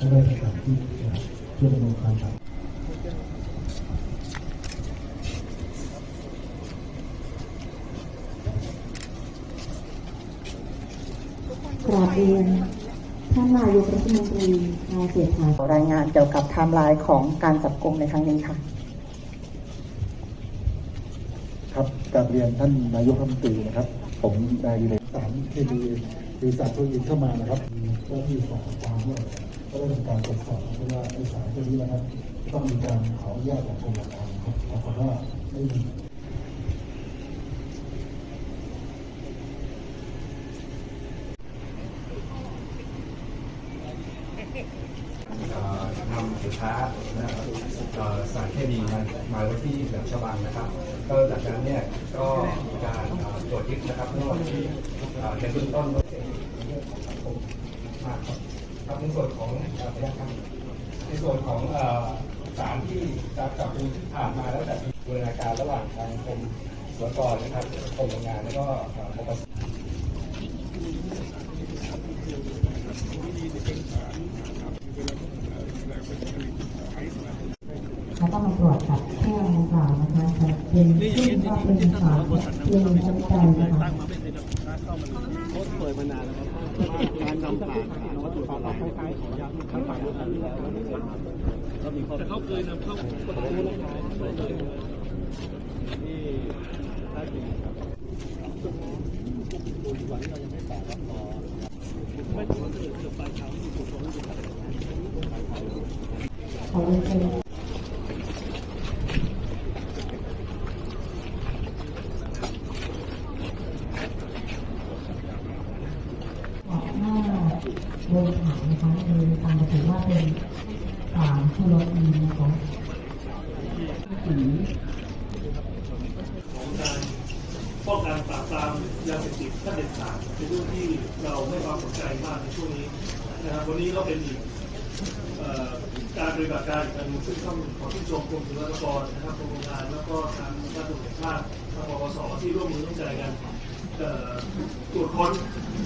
และราชการที่จะช่วยดำเนินการครับกราบเรียนท่านนายกรัฐมนตรีนายเศรษฐารายงานเกี่ยวกับไทม์ไลน์ของการจับกลุ่มในครั้งนี้ค่ะ ครับกราบเรียนท่านนายกรัฐมนตรีนะครับ ผมนายวิเลศสารเคมีบริษัทตัวอินเข้ามานะครับมีเจ้าหน้าที่ฝ่ายปกครองด้วย ก็ได้มีการตรวจสอบเพราะว่าไอ้สารตัวนี้นะครับต้องมีการขออนุญาตจากกรมราชการครับปรากฏว่าไม่มีนำสินค้านะครับสารเคมีมามาไว้ที่แหลมฉบังนะครับ ก็จากนั้นเนี่ยก็การตรวจยึดนะครับเมื่อวันที่ในเบื้องต้นก็เป็นเรื่องของสังคมมากครับ ครับในส่วนของพยากรรมในส่วนของสารที่การจับกลุ่มที่ผ่านมาแล้วแต่มีบูรณาการระหว่างทางกรมสวนกรนะครับกรมโรงงานแล้วก็ปปสแล้วก็มาตรวจกับแค่ดังกล่าวนะคะจะเป็นซึ่งก็เป็นสารเพียงจำใจนะคะเปิดมานานแล้วครับการนำผ่านนวัตถุเราก แต่เขาเคยนำเข้าประตูนะคะที่ท่าจีครับวันนี้เรายังไม่แตกรับรอไม่ต้องว่าเกิดเกิดปลายเท้าที่ถูกตรงนี้ถูกตัดปลายเท้าขอเรียนเชิญออกหน้า โดยฐานนะคะโดยการถือว่าเป็นสารชูโรตีนนะคะสีของการป้องกันปราบปรามยาเสพติดขั้นเด็ดขาดเป็นเรื่องที่เราให้ความสนใจมากในช่วงนี้นะครับวันนี้ก็เป็นอีกออการปฏิบัติการอีกอันหนึงซึ่งต้องขอชื่นชมกรมศุลกากรนะครับกรมโรงงานแล้วก็ทางการตรวจแห่งชาติทางปปสที่ร่วมมือร่วมใจกันตรวจค้น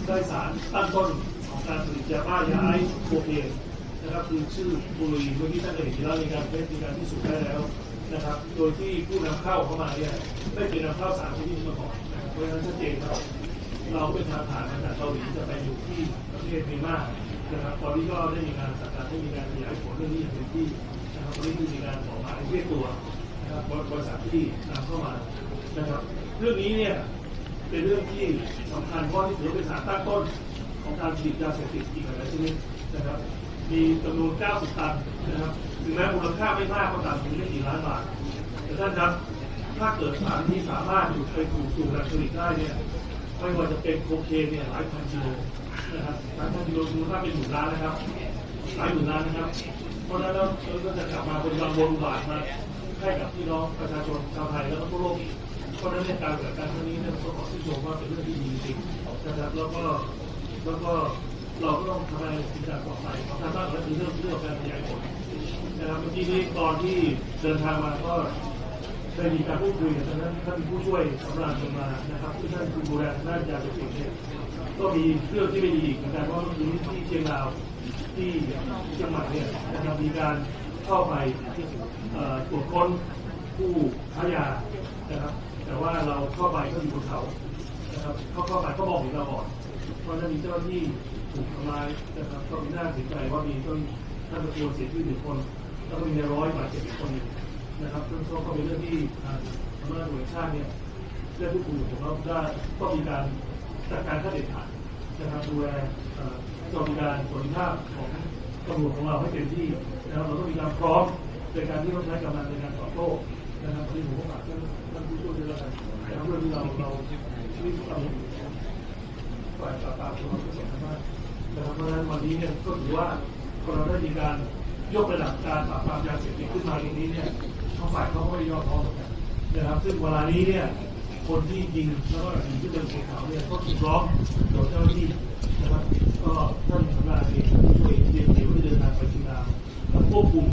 ได้สารตั้งต้น การผลิตยาบ้ายาไอซ์โคเคนนะครับคือชื่อบุรีเมื่อกี้ท่านได้เห็นแล้วในการเทสมีการพิสูจน์ได้แล้วนะครับ โดยที่ผู้นำเข้าเข้ามาเนี่ยไม่เป็นนำเข้าสารชนิดนี้มาก่อนนะครับเพราะฉะนั้นชัดเจนครับเราเป็นทางผ่านมาจากเกาหลีจะไปอยู่ที่ประเทศเมียนมานะครับตอนนี้ก็ได้มีการสั่งการให้มีการขยายผลเรื่องนี้อย่างเต็มที่นะครับตอนนี้มีการออหมายเรียกตัวนะครับบริษัทที่นำเข้ามานะครับ เรื่องนี้เนี่ยเป็นเรื่องที่สำคัญเพราะที่ถือเป็นสารตั้งต้น ของการผลิตยาเสพติดอีกหลายชนิดนะครับ มีจำนวน 90 ตันนะครับ ถึงแม้มูลค่าไม่มากก็ตามถึงไม่กี่ล้านบาทแต่ท่านครับ ถ้าเกิดสารที่สามารถอยู่ไปถูกสู่แหล่งผลิตได้เนี่ยไม่ว่าจะเป็นโคเคนเนี่ยหลายพันกิโลนะครับหลายพันกิโลมูลค่าเป็นหมื่นล้านนะครับ หลายหมื่นล้านนะครับ เพราะฉะนั้นเราก็จะกลับมาเป็นบางบนบาทมาให้กับพี่น้องประชาชนชาวไทยแล้วก็ทั่วโลกเพราะฉะนั้นในการเกิดการครั้งนี้เนี่ยต้องขอชื่นชมว่าเป็นเรื่องที่ดีจริงๆนะครับแล้วก็ แล้วก็เราก็ต้องทำอะไรสิ่งต่อไปของทางบ้านก็คือเรื่องเรื่องการขยายผลนะครับเมื่อกี้นี้ตอนที่เดินทางมาก็ได้มีการพูดคุยกับท่านท่านผู้ช่วยสำราญลงมานะครับที่ท่านคุณบูรณาด้านยาเสพติดเนี่ยก็มีเรื่องที่ไม่ดีอีกเหมือนกันเพราะเมื่อกี้ที่เชียงราวที่เชียงใหม่เนี่ยนะครับมีการเข้าไปตรวจค้นผู้ค้ายานะครับ แต่ว่าเราเข้าไปก็อยู่บนเขา นะครับเข้าเข้าไปก็บอกถึงเราก่อนเพราะฉะนั้นมีเจ้าหน้าที่ถูกทำร้ายนะครับก็มีหน่าเสียใจว่ามีต้นท่านตะโกนเสียชีวิตหนึ่งคน แล้วก็มีในร้อยบาดเจ็บอีกคนหนึ่งนะครับเรื่องต้นก็เป็นเรื่องที่ทางสำนักงานตำรวจชาติเนี่ยได้พูดคุยกับผมแล้วได้ต้องมีการจัดการขั้นเด็ดขาดนะครับดูแลเอ่อต้องมีการสวัสดิภาพของตำรวจของเราให้เต็มที่นะครับเราต้องมีการพร้อมในการที่ต้องใช้กำลังในการตอบโต้นะครับที่ผมก็ฝากท่านท่านผู้ช่วยด้วยแล้วกันนะครับเรื่องที่เราเรา ชีวิตเราฝ่ายปราบปราของเราเป็นสำคัญมากนะครับเพราะฉะนั้นวันนี้เนี่ยก็ถือว่าเราได้มีการยกระดับการปราบปรามยาเสพติดขึ้นมาตรงนี้เนี่ยทั้งฝ่ายเขาก็ไม่ย่อท้อเหมือนกันนะครับ ซึ่งเวลานี้เนี่ยคนที่ยิงแล้วก็ยิงที่เป็นสีขาวเนี่ยก็ถูกร้องโดยเจ้าหน้าที่นะครับก็ท่านสำนักงานเองช่วยเดียวเดียวที่เดินทางไปที่ดาวควบคุม